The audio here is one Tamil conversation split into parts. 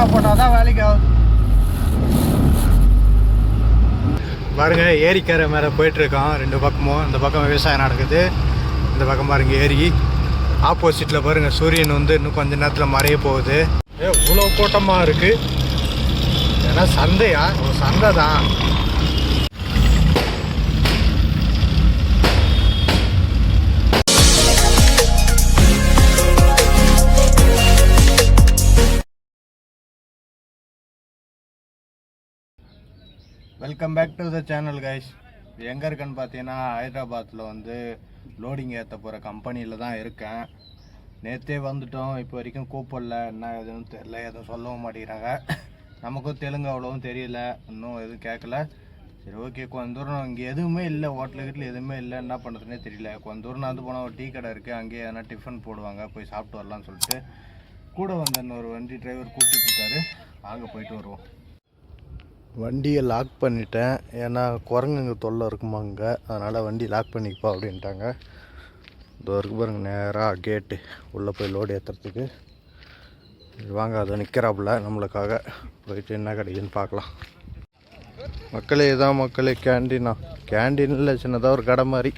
தேங்காய் போட்டால் தான் வேலைக்கு ஆகும். பாருங்க ஏரிக்கரை மேலே போயிட்டுருக்கோம். ரெண்டு பக்கமும் இந்த பக்கம் விவசாயம் நடக்குது. இந்த பக்கம் பாருங்க ஏரி. ஆப்போசிட்டில் பாருங்க சூரியன் வந்து இன்னும் கொஞ்ச நேரத்தில் மறைய போகுது. இவ்வளோ கூட்டமாக இருக்குது ஏன்னா சந்தையா? ஒரு சந்தை தான் welcome back to the channel guys எங்கே இருக்கேன்னு பார்த்தீங்கன்னா ஹைதராபாத்தில் வந்து லோடிங் ஏற்ற போகிற கம்பெனியில் தான் இருக்கேன். நேற்றே வந்துட்டோம். இப்போ வரைக்கும் கூப்பிடல. என்ன எதுவும் தெரில எதுவும் சொல்லவும் மாட்டேங்கிறாங்க. நமக்கும் தெலுங்கு அவ்வளோவும் தெரியல. இன்னும் எதுவும் கேட்கல. சரி ஓகே கொஞ்ச தூரம் இங்கே எதுவுமே இல்லை. ஹோட்டலு கீட்டில் எதுவுமே இல்லை. என்ன பண்ணுறதுனே தெரியல. கொஞ்ச தூரம் நடந்து போனால் ஒரு டீ கடை இருக்குது அங்கேயே எதனா டிஃபன் போடுவாங்க. போய் சாப்பிட்டு வரலாம்னு சொல்லிட்டு கூட வந்த இன்னொரு வண்டி டிரைவர் கூப்பிட்டு இருக்காரு. அங்கே போயிட்டு வருவோம். வண்டியை லாக் பண்ணிட்டேன். ஏன்னா குரங்குங்க தொல்லை இருக்குமாங்க. அதனால் வண்டி லாக் பண்ணிக்கப்பா அப்படின்ட்டாங்க. இதோ இருக்கு பாருங்க நேராக கேட்டு உள்ளே போய் லோடு ஏற்றுறதுக்கு வாங்க அதை நிற்கிறாப்புல நம்மளுக்காக. போயிட்டு என்ன கிடைக்குன்னு பார்க்கலாம். மக்களே இதான் மக்களே கேண்டீனா கேண்டீனில் சின்னதாக ஒரு கடை மாதிரி.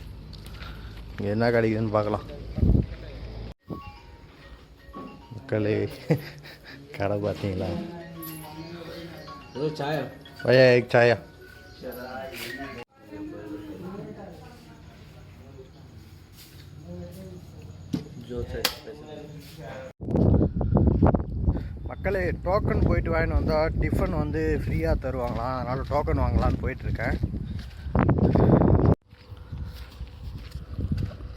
இங்கே என்ன கிடைக்குதுன்னு பார்க்கலாம். மக்களே கடை பார்த்தீங்களா? भैया एक चाय மக்களே டோக்கன் போயிட்டு வாங்கிட்டு வந்தால் டிஃபன் வந்து ஃப்ரீயாக தருவாங்களாம் அதனால் டோக்கன் வாங்கலான்னு போயிட்டுருக்கேன்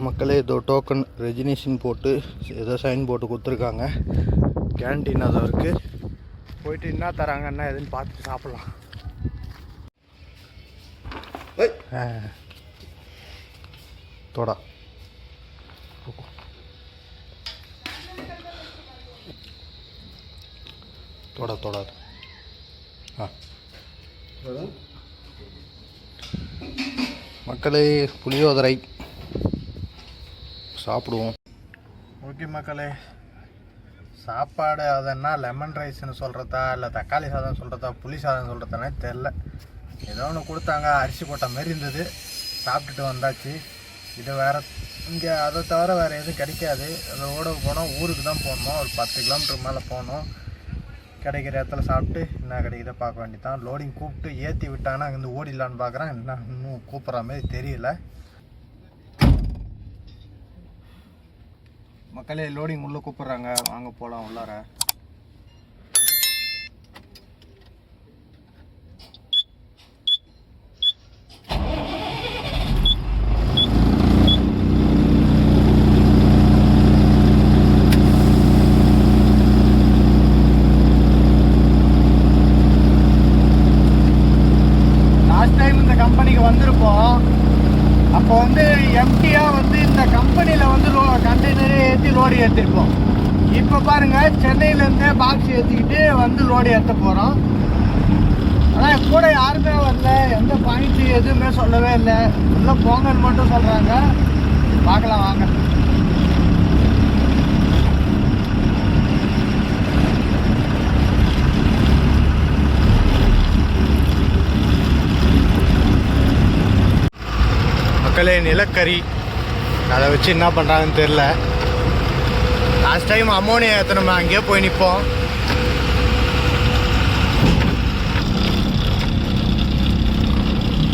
மக்களே இதோ டோக்கன் ரெஜினேஷன் போட்டு ஏதோ சைன் போட்டு கொடுத்துருக்காங்க கேன்டீன் அதை இருக்குது போயிட்டு என்ன தராங்க என்ன எதுன்னு பார்த்துட்டு சாப்பிட்லாம் ஆ. தோடா. தோடா தோடா. ஆ. மக்களே புளியோதரை. சாப்பிடுவோம். ஓகே மக்களே சாப்பாடு அதென்னா? லெமன் ரைஸ்னு சொல்கிறதா இல்லை தக்காளி சாதம் சொல்கிறதா புளி சாதம் சொல்கிறதானே தெரில ஏதோ ஒன்று கொடுத்தாங்க அரிசி போட்ட மாதிரி இருந்தது. சாப்பிட்டுட்டு வந்தாச்சு. இது வேறு இங்கே அதை தவிர வேறு எதுவும் கிடைக்காது. ரோடு போனோம். ஊருக்கு தான் போகணும் ஒரு பத்து கிலோமீட்டர் மேலே போகணும் கிடைக்கிற இடத்துல சாப்பிட்டு என்ன கிடைக்குதோ பார்க்க வேண்டியதான் லோடிங் கூப்பிட்டு ஏற்றி விட்டாங்கன்னா அங்கேருந்து ஓடிடலான்னு பார்க்குறேன். என்ன இன்னும் கூப்பிட்ற மாதிரி தெரியல. மக்களே லோடிங் உள்ளே கூப்பிட்றாங்க. வாங்க போகலாம் உள்ளார லாஸ்ட் டைம் இந்த கம்பெனிக்கு வந்திருப்போம் அப்போ வந்து எம்டியாக வந்து இந்த கம்பெனியில் வந்து லோ கண்டெய்னரே ஏற்றி லோடு ஏற்றிருப்போம் இப்போ பாருங்க சென்னையிலேருந்தே பாக்ஸ் ஏற்றிக்கிட்டு வந்து லோடு ஏற்ற போகிறோம் ஆனால் கூட யாருமே வரல. எந்த பாயிண்ட் எதுவுமே சொல்லவே இல்லை. உள்ளே போங்கன்னு மட்டும் சொல்கிறாங்க பார்க்கலாம் வாங்க. மக்களே நிலக்கரி. அதை வச்சு என்ன பண்ணுறாங்கன்னு தெரில லாஸ்ட் டைம் அமோனியா ஏற்றணும் அங்கேயே போய் நிற்போம்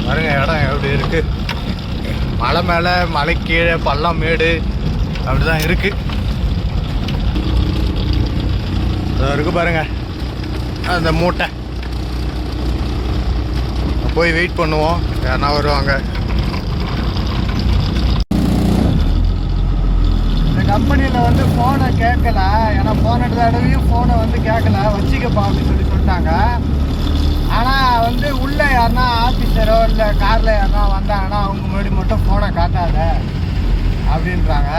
பாருங்க இடம் எப்படி இருக்கு. மலை மேலே மலை கீழே பள்ளம் மேடு அப்படிதான் இருக்கு. இதோ இருக்கு பாருங்க. அந்த மூட்டை. போய் வெயிட் பண்ணுவோம். யாருன்னா வருவாங்க. கம்பெனியில் வந்து ஃபோனை கேட்கல ஏன்னா போன தடவையும் ஃபோனை வந்து கேட்கல வச்சுக்கப்பா அப்படின்னு சொல்லி சொல்லிட்டாங்க. ஆனால் வந்து உள்ளே யாருன்னா ஆஃபீஸரோ இல்லை காரில் யாருன்னா வந்தாங்கன்னா அவங்க முன்னாடி மட்டும் ஃபோனை காட்டாத அப்படின்றாங்க.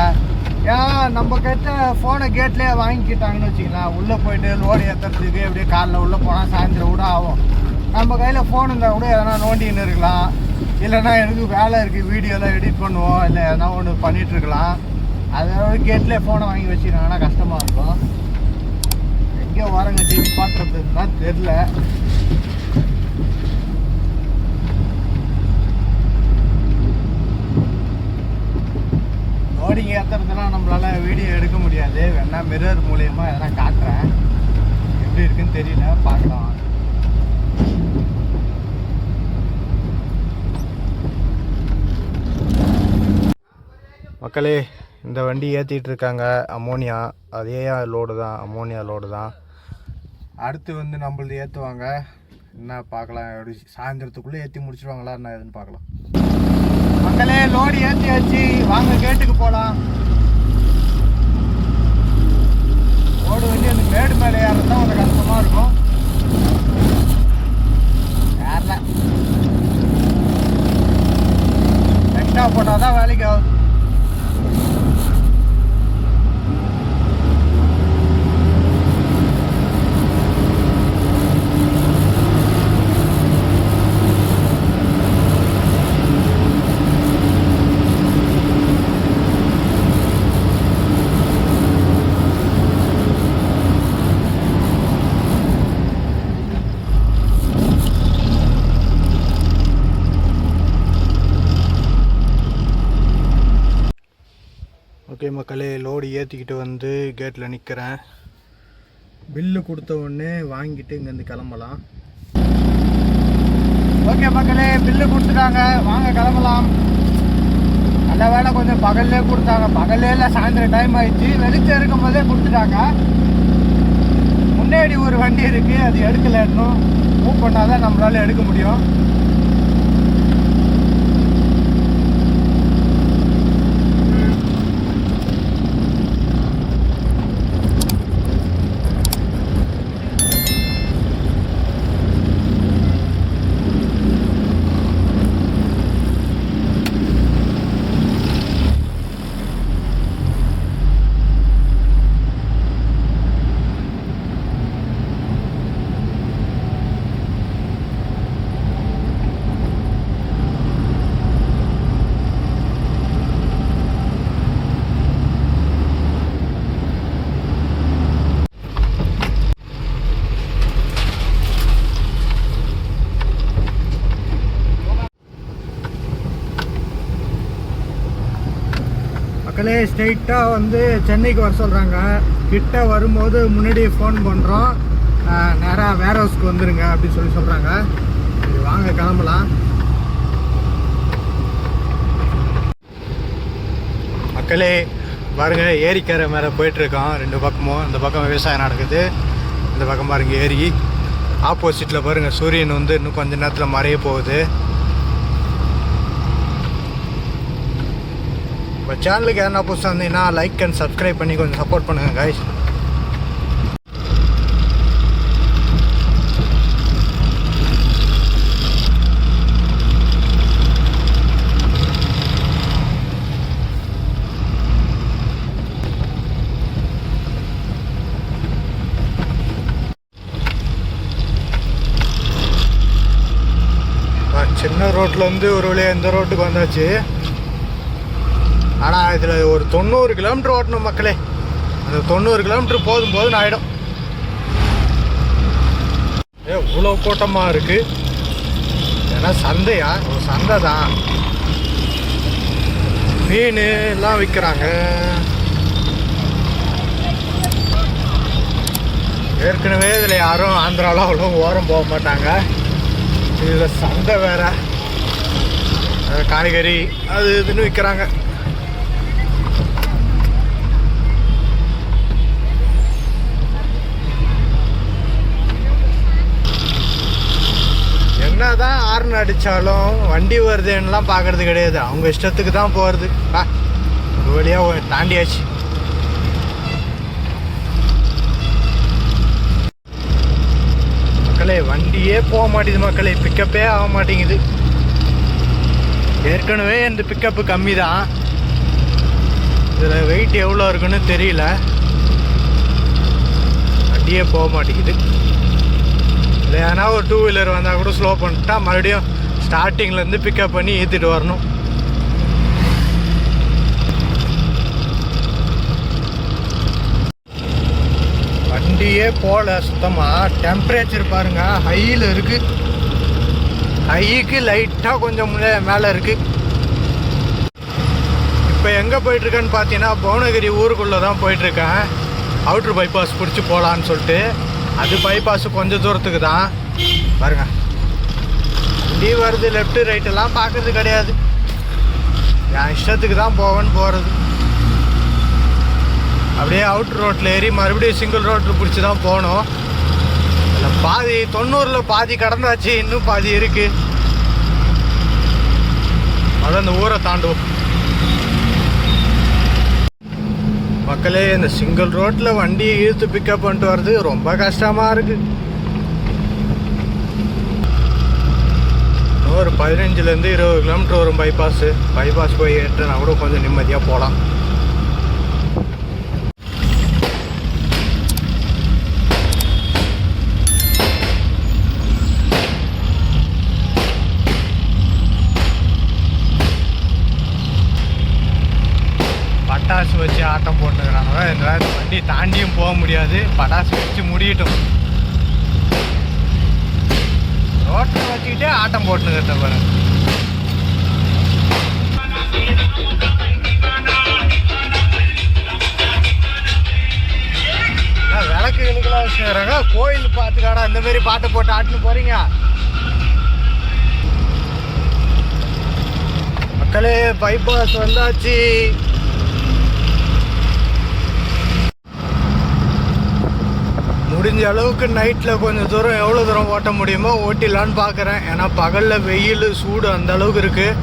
ஏன்னா நம்ம கிட்ட ஃபோனை கேட்லேயே வாங்கிக்கிட்டாங்கன்னு வச்சுக்கலாம் உள்ளே போயிட்டு லோடு ஏற்றுறதுக்கு அப்படியே காலில் உள்ளே போனால் சாயந்தரம் கூட ஆகும். நம்ம கையில் ஃபோன் இருந்தால் கூட எதனா நோண்டின்னு இருக்கலாம். இல்லைன்னா எனக்கு வேலை இருக்குது வீடியோலாம் எடிட் பண்ணுவோம் இல்லை எதனா ஒன்று பண்ணிகிட்ருக்கலாம் அதாவது அதோட கேட்லேயே ஃபோனை வாங்கி வச்சுருக்காங்கன்னா கஷ்டமாக இருக்கும். எங்கே ஓரங்கட்டி பாட்டுறதுன்னு தான் தெரில லோடிங் ஏற்றுறதுலாம் நம்மளால வீடியோ எடுக்க முடியாது. வேணா மிரர் மூலியமாக எதனா காட்டுறேன். எப்படி இருக்குன்னு தெரியல பார்க்கலாம். மக்களே இந்த வண்டி ஏற்றிட்டு இருக்காங்க அமோனியா அதே லோடு தான் அமோனியா லோடு தான். அடுத்து வந்து நம்மளது ஏற்றுவாங்க என்ன பார்க்கலாம் எப்படி சாயந்தரத்துக்குள்ளே ஏற்றி முடிச்சிருவாங்களா என்ன எதுன்னு பார்க்கலாம். மக்களே லோடு ஏற்றியாச்சு வாங்க கேட்டுக்கு போகலாம் லோடு வந்து அந்த மேடு மேலே ஏறது தான் கொஞ்சம் கஷ்டமாக இருக்கும். ஏறல. எக்ஸ்ட்ரா போட்டால் தான் வேலைக்கு ஆகுது ஓகே மக்களே லோடு ஏற்றிக்கிட்டு வந்து கேட்டில் நிற்கிறேன் பில்லு கொடுத்த உடனே வாங்கிட்டு இங்கேருந்து கிளம்பலாம். ஓகே மக்களே பில்லு கொடுத்துட்டாங்க. வாங்க கிளம்பலாம். நல்ல வேலை கொஞ்சம் பகல்லே கொடுத்தாங்க. பகல்லே இல்லை சாயந்தரம் டைம் ஆயிடுச்சு. வெளிச்சம் இருக்கும் போதே கொடுத்துட்டாங்க. முன்னாடி ஒரு வண்டி இருக்கு. அது எடுக்கல இன்னும் மூவ் பண்ணாதான் நம்மளால எடுக்க முடியும். மக்களே ஸ்ட்ரெயிட்டாக வந்து சென்னைக்கு வர சொல்கிறாங்க கிட்ட வரும்போது முன்னாடி ஃபோன் பண்ணுறோம் நேராக வேர் ஹவுஸ்க்கு வந்துடுங்க அப்படின்னு சொல்லி சொல்கிறாங்க சரி வாங்க கிளம்பலாம். மக்களே பாருங்க ஏரிக்கரை மேலே போயிட்டுருக்கோம். ரெண்டு பக்கமும் இந்த பக்கம் விவசாயம் நடக்குது. இந்த பக்கம் பாருங்க ஏரி. ஆப்போசிட்டில் பாருங்கள் சூரியன் வந்து இன்னும் கொஞ்ச நேரத்தில் மறைய போகுது. இப்போ சேனலுக்கு எதனா புதுசாக இருந்தீங்கன்னா லைக் அண்ட் சப்ஸ்கிரைப் பண்ணி கொஞ்சம் சப்போர்ட் பண்ணுங்கள் காய்ஸ் ஆ, சின்ன வந்து ஒரு வழியாக இந்த ரோட்டுக்கு வந்தாச்சு. ஆனால் இதில் ஒரு தொண்ணூறு கிலோமீட்டர் ஓட்டணும் மக்களே. அந்த தொண்ணூறு கிலோமீட்டர் போதும் போதும் ஆகிடும் ஏ இவ்வளோ கூட்டமாக இருக்குது ஏன்னா சந்தையா? ஒரு சந்தை தான். மீன் எல்லாம் விற்கிறாங்க ஏற்கனவே இதில் யாரும் ஆந்திராவில் அவ்வளோ ஓரம் போக மாட்டாங்க. இதில் சந்தை வேற. காய்கறி அது இதுன்னு விற்கிறாங்க என்னதான் ஹார்ன் அடித்தாலும் வண்டி வருதுன்னுலாம் பார்க்கறது கிடையாது. அவங்க இஷ்டத்துக்கு தான் போகிறது ஆ ஒரு வழியாக தாண்டியாச்சு. மக்களே வண்டியே போக மாட்டேங்குது மக்களே. பிக்கப்பே ஆக மாட்டேங்குது. ஏற்கனவே இந்த பிக்கப்பு கம்மி தான் இதில் வெயிட் எவ்வளோ இருக்குன்னு தெரியல. வண்டியே போக மாட்டேங்குது. இல்லை. ஏன்னா ஒரு டூ வீலர் வந்தால் கூட ஸ்லோ பண்ணிட்டா மறுபடியும் ஸ்டார்டிங்லேருந்து பிக்கப் பண்ணி ஏற்றிட்டு வரணும். வண்டியே போகல சுத்தமாக டெம்பரேச்சர் பாருங்கள் ஹையில் இருக்குது ஹைக்கு லைட்டாக கொஞ்சம் முன்னே- மேலே இருக்குது இப்போ எங்கே போயிட்டுருக்கேன்னு பார்த்தீங்கன்னா புவனகிரி ஊருக்குள்ளே தான் போயிட்டுருக்கேன். அவுட்ரு பைபாஸ் பிடிச்சி போகலான்னு சொல்லிட்டு. அது பைபாஸ் கொஞ்சம் தூரத்துக்கு தான். பாருங்க. வண்டி வருது லெஃப்ட்டு ரைட்டெல்லாம் பார்க்கறது கிடையாது. என் இஷ்டத்துக்கு தான் போவேன்னு போகிறது அப்படியே அவுட் ரோட்டில் ஏறி மறுபடியும் சிங்கிள் ரோட்டில் பிடிச்சி தான் போகணும் அதில் பாதி தொண்ணூறில் பாதி கடந்தாச்சு இன்னும் பாதி இருக்குது அதான் அந்த ஊரை தாண்டுவோம். மக்களே இந்த சிங்கிள் ரோட்டில் வண்டியை இழுத்து பிக்கப் பண்ணிட்டு வர்றது ரொம்ப கஷ்டமாக இருக்குது ஒரு பதினஞ்சுலேருந்து இருபது கிலோமீட்டர் வரும் பைபாஸ் பைபாஸ் போய் ஏற்றினா கூட கொஞ்சம் நிம்மதியாக போகலாம். பட்டாசு வச்சு ஆட்டம் போட்டு இந்த வண்டி தாண்டியும் போக முடியாது. படாசு வச்சு முடியட்டும் ரோட்டில் வச்சுக்கிட்டே ஆட்டம் போட்டுக்கிறத பாருங்க. விளக்கு கிழக்கெல்லாம் வச்சுக்கிறாங்க? கோயில் பார்த்துக்காடா இந்த மாதிரி பாட்டை போட்டு ஆட்டுன்னு போறீங்க. மக்களே பைபாஸ் வந்தாச்சு. முடிஞ்ச அளவுக்கு நைட்டில் கொஞ்சம் தூரம் எவ்வளோ தூரம் ஓட்ட முடியுமோ ஓட்டிடலான்னு பார்க்குறேன். ஏன்னா பகலில் வெயில் சூடு அந்த அளவுக்கு இருக்குது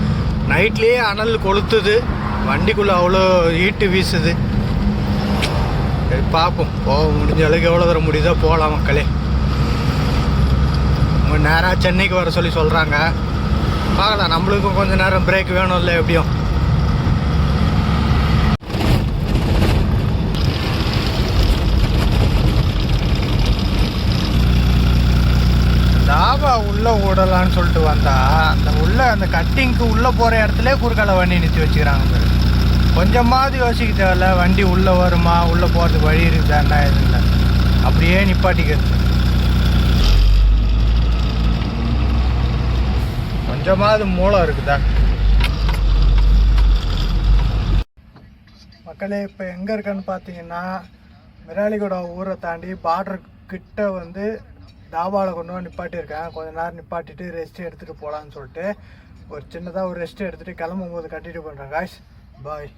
நைட்லேயே அனல் கொளுத்துது. வண்டிக்குள்ளே அவ்வளோ ஹீட்டு வீசுது. சரி பார்ப்போம். போக முடிஞ்ச அளவுக்கு எவ்வளோ தூரம் முடியுதோ போகலாம் மக்களே. நேராக சென்னைக்கு வர சொல்லி சொல்கிறாங்க பார்க்கலாம். நம்மளுக்கும் கொஞ்சம் நேரம் பிரேக் வேணும்ல எப்படியும். உள்ளே ஓடலான்னு சொல்லிட்டு வந்தால் அந்த உள்ளே அந்த கட்டிங்க்கு உள்ளே போகிற இடத்துல குறுக்கால வண்டி நிறுத்தி வச்சுக்கிறாங்க பேர். கொஞ்சமாவது யோசிக்க தேவையில்ல வண்டி உள்ளே வருமா உள்ளே போகிறதுக்கு வழி இருக்குதா எதுவும் இல்லை அப்படியே நிப்பாட்டிக்கிறது. கொஞ்சமாவது மூளை இருக்குதா? மக்களே இப்போ எங்கே இருக்கேன்னு பார்த்தீங்கன்னா மிராலிகோட ஊரை தாண்டி பார்டர் கிட்ட வந்து தாபாவில் கொண்டு வந்து நிப்பாட்டியிருக்கேன். கொஞ்ச நேரம் நிப்பாட்டிட்டு ரெஸ்ட் எடுத்துகிட்டு போகலான்னு சொல்லிட்டு ஒரு சின்னதாக ஒரு ரெஸ்ட் எடுத்துகிட்டு கிளம்பும் போது கட்டிட்டு பண்ணுறேன் காய்ஸ் பாய்